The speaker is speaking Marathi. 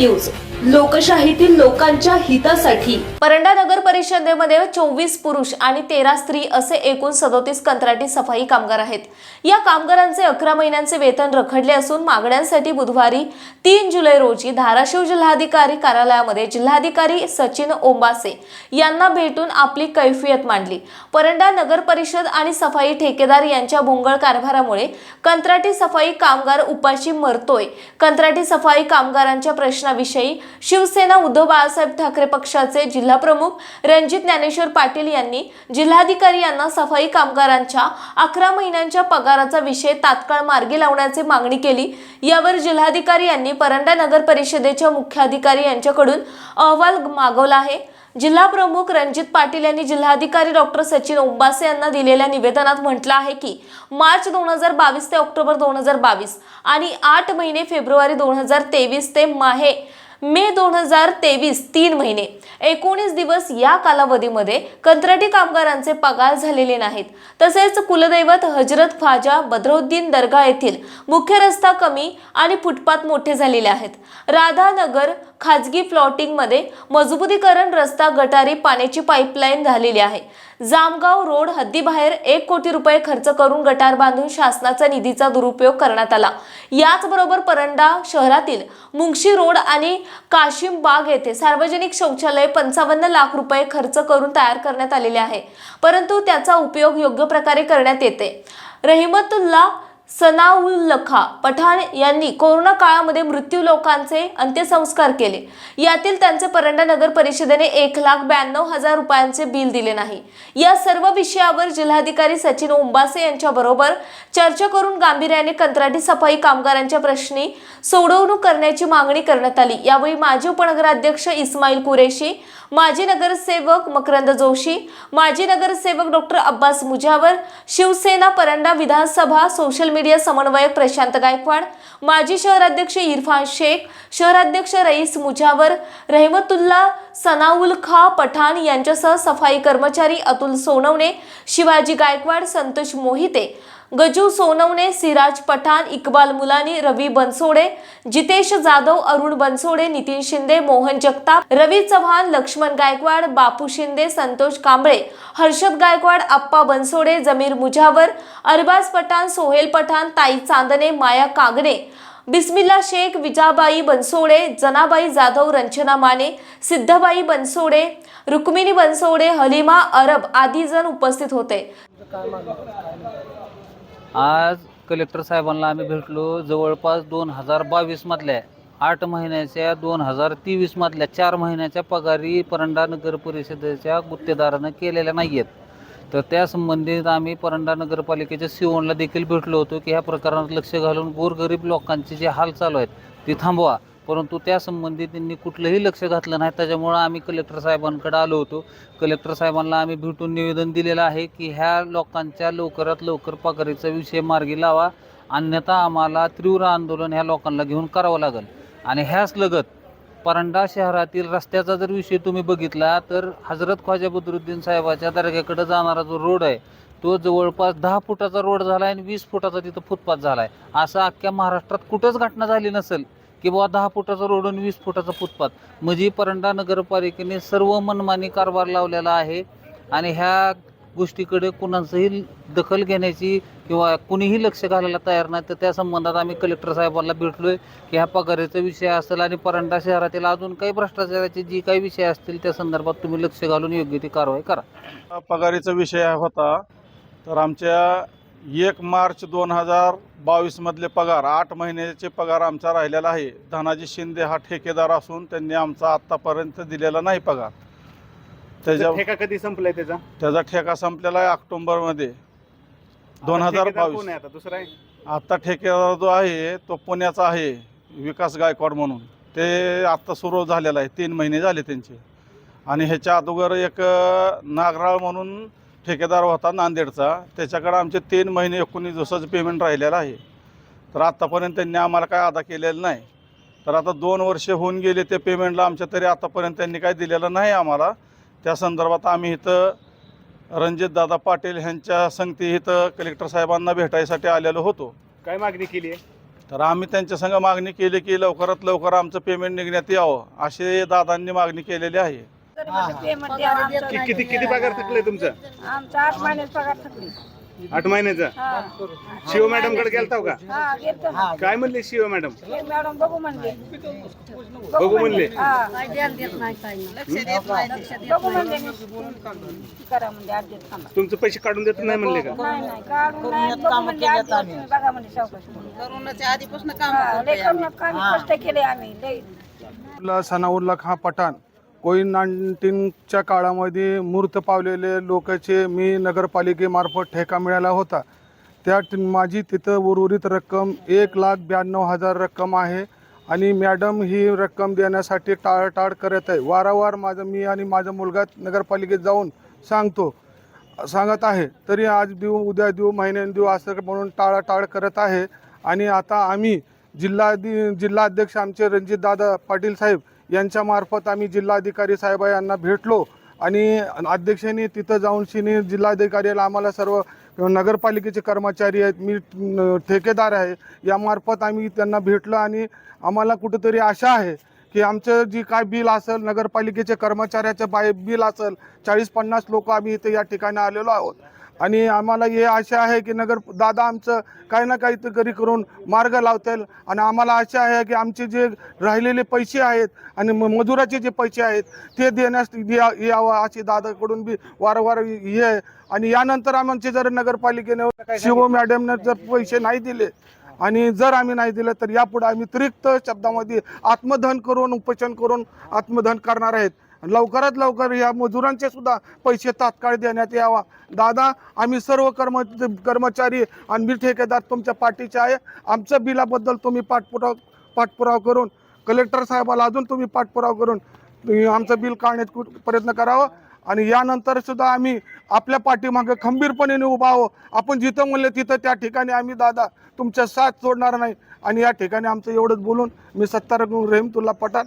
न्यूज लोकशाहीतील लोकांच्या हितासाठी. परंडा नगर परिषदेमध्ये चोवीस पुरुष आणि तेरा स्त्री असे एकूण सदोतीस कंत्राटी सफाई कामगार आहेत. या कामगारांचे अकरा महिन्यांचे वेतन रखडले असून मागण्यांसाठी बुधवारी तीन जुलै रोजी धाराशिव जिल्हाधिकारी कार्यालयामध्ये जिल्हाधिकारी सचिन ओंबासे यांना भेटून आपली कैफियत मांडली. परंडा नगर परिषद आणि सफाई ठेकेदार यांच्या भोंगळ कारभारामुळे कंत्राटी सफाई कामगार उपाशी मरतोय. कंत्राटी सफाई कामगारांच्या प्रश्नाविषयी शिवसेना उद्धव बाळासाहेब ठाकरे पक्षाचे जिल्हाप्रमुख रणजित ज्ञानेश्वर पाटील यांनी जिल्हाधिकारी यांना सफाई कामगारांच्या अकरा महिन्यांच्या पगाराचा विषय तात्काळ मार्गी लावण्याची मागणी केली. यावर जिल्हाधिकारी यांनी परंडा नगर परिषदेच्या मुख्याधिकारी यांच्याकडून अहवाल मागवला आहे. जिल्हा प्रमुख रणजित पाटील यांनी जिल्हाधिकारी डॉक्टर सचिन ओंबासे यांना दिलेल्या निवेदनात म्हटलं आहे की मार्च दोन हजार बावीस ते ऑक्टोबर दोन हजार बावीस आणि आठ महिने फेब्रुवारी दोन हजार तेवीस ते माहे मे दोन हजार तेवीस तीन महिने. एकोणीस दिवस या कालावधीमध्ये कंत्राटी कामगारांचे पगार झालेले नाहीत. तसेच कुलदैवत हजरत ख्वाजा बद्रउद्दीन दर्गा येथील मुख्य रस्ता कमी आणि फुटपाथ मोठे झालेले आहेत. राधानगर खाजगी प्लॉटिंगमध्ये मजबूतीकरण रस्ता गटारी पाण्याची पाईपलाईन झालेली आहे. जामगाव रोड हद्दीबाहेर एक कोटी रुपये खर्च करून गटार बांधून शासनाचा निधीचा दुरुपयोग करण्यात आला. याचबरोबर परंडा शहरातील मुंगशी रोड आणि काशिम बाग येथे सार्वजनिक शौचालय पंचावन्न लाख रुपये खर्च करून तयार करण्यात आलेले आहे. परंतु त्याचा उपयोग योग्य प्रकारे करण्यात येते. रहिमतुल्ला सनाउल्लखा पठाण यांनी कोरोना काळामध्ये मृत्यू लोकांचे अंत्यसंस्कार केले. यातील त्यांचे परंडा नगर परिषदेने एक लाख ब्याण्णव हजार रुपयांचे बिल दिले नाही. या सर्व विषयावर जिल्हाधिकारी सचिन ओंबासे यांच्याबरोबर चर्चा करून गांभीर्याने कंत्राटी सफाई कामगारांच्या प्रश्नी सोडवणूक करण्याची मागणी करण्यात आली. यावेळी माजी उपनगराध्यक्ष इस्माईल कुरेशी माजी नगरसेवक मकरंद जोशी माजी नगरसेवक डॉक्टर अब्बास मुजावर शिवसेना परंडा विधानसभा सोशल मीडिया समन्वयक प्रशांत गायकवाड माजी शहराध्यक्ष इरफान शेख शहराध्यक्ष रईस मुजावर रहमतुल्ला सनाउल खा पठाण यांच्यासह सफाई कर्मचारी अतुल सोनवणे शिवाजी गायकवाड संतोष मोहिते गजू सोनवणे सिराज पठाण इक्बाल मुलानी रवी बनसोडे जितेश जाधव अरुण बनसोडे नितीन शिंदे मोहन जगताप रवी चव्हाण लक्ष्मण गायकवाड बापू शिंदे संतोष कांबळे हर्षद गायकवाड आप्पा बनसोडे जमीर मुजावर अरबाज पठाण सोहेल पठाण ताई चांदणे माया कागणे बिस्मिल्ला शेख विजाबाई बनसोडे जनाबाई जाधव रंजना माने सिद्धबाई बनसोडे रुक्मिणी बनसोडे हलिमा अरब आदी जण उपस्थित होते. आज कलेक्टर साहेबांना आम्ही भेटलो जवळपास दोन हजार बावीसमधल्या आठ महिन्याच्या दोन हजार तेवीसमधल्या चार महिन्याच्या पगारी परंडा नगर परिषदेच्या गुत्तेदारानं केलेल्या नाही आहेत तर त्या संबंधित आम्ही परंडा नगरपालिकेच्या सिओनला देखील भेटलो होतो की ह्या प्रकरणात लक्ष घालून गोरगरीब लोकांचे जे हाल चालू आहेत ते थांबवा. परंतु त्या संबंधी त्यांनी कुठलंही लक्ष घातलं नाही. त्याच्यामुळं आम्ही कलेक्टर साहेबांकडे आलो होतो. कलेक्टर साहेबांना आम्ही भेटून निवेदन दिलेलं आहे की ह्या लोकांच्या लवकरात लवकर पगारीचा विषय मार्गी लावा. अन्यथा आम्हाला तीव्र आंदोलन ह्या लोकांना घेऊन करावं लागेल. आणि ह्याच लगत परंडा शहरातील रस्त्याचा जर विषय तुम्ही बघितला तर हजरत ख्वाजा बदरुद्दीन साहेबाच्या दर्ग्याकडे जाणारा जो रोड आहे तो जवळपास दहा फुटाचा रोड झाला आहे आणि वीस फुटाचा तिथं फुटपाथ झाला आहे असं अख्ख्या महाराष्ट्रात कुठंच घटना झाली नसेल. की बाबा दहा फुटाचा रोड आणि वीस फुटाचा फुटपाथ. म्हणजे परंडा नगरपालिकेने सर्व मनमानी कारभार लावलेला आहे. आणि ह्या गोष्टीकडे कुणाचंही दखल घेण्याची किंवा कुणीही लक्ष घालायला तयार नाही तर त्या संबंधात आम्ही कलेक्टर साहेबांना भेटलोय की ह्या पगाराचा विषय असेल आणि परंडा शहरातील अजून काही भ्रष्टाचाराचे जी काही विषय असतील त्या संदर्भात तुम्ही लक्ष घालून योग्य ती कारवाई करा. पगारीचा विषय होता तर आमच्या एक मार्च दोन हजार बावीसमधले पगार आठ महिन्याचे पगार आमचा राहिलेला आहे. धनाजी शिंदे हा ठेकेदार असून त्यांनी आमचा आत्तापर्यंत दिलेला नाही पगार. त्याच्या ठेका कधी संपलाय त्याचा? त्याचा ठेका संपलेला आहे ऑक्टोबरमध्ये. दोन आता हजार ठेकेदार बावीस. आहे आता? दुसरा आहे? आत्ता ठेकेदार जो आहे तो पुण्याचा आहे विकास गायकवाड म्हणून. ते आत्ता सुरू झालेला आहे. तीन महिने झाले त्यांचे. आणि ह्याच्या अगोदर एक अ, नागराळ म्हणून ठेकेदार होता नांदेडचा. त्याच्याकडे आमचे तीन महिने एकोणीस दिवसाचं पेमेंट राहिलेलं आहे. तर आत्तापर्यंत त्यांनी आम्हाला काय अदा केलेलं नाही. तर आता दोन वर्ष होऊन गेले ते पेमेंटला आमच्या तरी आतापर्यंत त्यांनी काय दिलेलं नाही आम्हाला. त्या संदर्भात आम्ही इथं रणजितदादा पाटील ह्यांच्या संगती इथं कलेक्टर साहेबांना भेटायसाठी आलेलो होतो. काय मागणी केली आहे? तर आम्ही त्यांच्या संग मागणी केली की लवकरात लवकर आमचं पेमेंट निघण्यात यावं असे दादांनी मागणी केलेली आहे. पेमेंट द्यावं आमचं कि- नाही किती किती. पगार थकले तुमचं? आमचा आठ महिन्यात पगार थकली. आठ महिन्याचा? हा. शिव मॅडमकडे गेलता का? हा गेलतो ना. काय म्हणले शिव मॅडम? हे मॅडम बघू म्हणले. बघू म्हणले. हा. बघू म्हणले करा म्हणजे अर्जंट थांबा. तुमचे पैसे काढून देत नाही म्हणले का? नाही नाही काढून नाही. बघू म्हणजे आठ दिवस तुम्ही बघा म्हणजे सावकाश करोनाच्या आधीपासून काम हा, लय करून काम कष्ट केले आम्ही लय. सनाउल्ला खां पठाण. कोविड नाईन्टीनच्या काळामध्ये मूर्त पावलेले लोकांचे मी नगरपालिकेमार्फत ठेका मिळाला होता. त्या माझी तिथं उर्वरित रक्कम एक लाख ब्याण्णव हजार रक्कम आहे आणि मॅडम ही रक्कम देण्यासाठी टाळाटाळ करत आहे. वारंवार माझं मी आणि माझा मुलगा नगरपालिकेत जाऊन सांगतो सांगत आहे. तरी आज देऊ उद्या देऊ महिन्याने देऊ असं म्हणून टाळाटाळ करत आहे. आणि आता आम्ही जिल्हाधि जिल्हाध्यक्ष आमचे रणजितदादा पाटील साहेब यांच्यामार्फत आम्ही जिल्हाधिकारी साहेब यांना भेटलो आणि अध्यक्षांनी तिथं जाऊन शिनी जिल्हाधिकारीला आम्हाला सर्व नगरपालिकेचे कर्मचारी आहेत मी ठेकेदार आहे यामार्फत आम्ही त्यांना भेटलो आणि आम्हाला कुठंतरी आशा आहे की आमचं जी काय बिल असेल नगरपालिकेचे कर्मचाऱ्याचं बाय बिल असेल चाळीस पन्नास लोक आम्ही इथे या ठिकाणी आलेलो आहोत. आणि आम्हाला हे आशा आहे की नगर दादा आमचं काही ना काहीतरी करून मार्ग लावतील. आणि आम्हाला आशा आहे की आमचे जे राहिलेले पैसे आहेत आणि म- मजुराचे जे पैसे आहेत ते देण्यास या- यावं अशी दादाकडून बी वारंवार हे आणि यानंतर आमचे जर नगरपालिकेने शिव मॅडमने जर पैसे नाही दिले आणि जर आम्ही नाही दिलं तर यापुढे आम्ही त्रिक्त शब्दामध्ये आत्मदहन करून उपोषण करून आत्मदहन करणार आहेत. लवकरात लवकर या मजुरांचे सुद्धा पैसे तात्काळ देण्यात यावा. दादा आम्ही सर्व कर्म कर्मचारी आणि मी ठेकेदार तुमच्या पाठीचे आहे. आमच्या बिलाबद्दल तुम्ही पाठपुरावा पाठपुरावा करून कलेक्टर साहेबाला अजून तुम्ही पाठपुरावा करून आमचं बिल काढण्यात प्रयत्न करावा. आणि यानंतर सुद्धा आम्ही आपल्या पाठीमागे खंबीरपणे उभा आहो आपण जिथं म्हणले तिथं त्या ठिकाणी आम्ही दादा तुमच्या साथ सोडणार नाही. आणि या ठिकाणी आमचं एवढंच बोलून मी सत्तार रहीमतुल्ला पठाण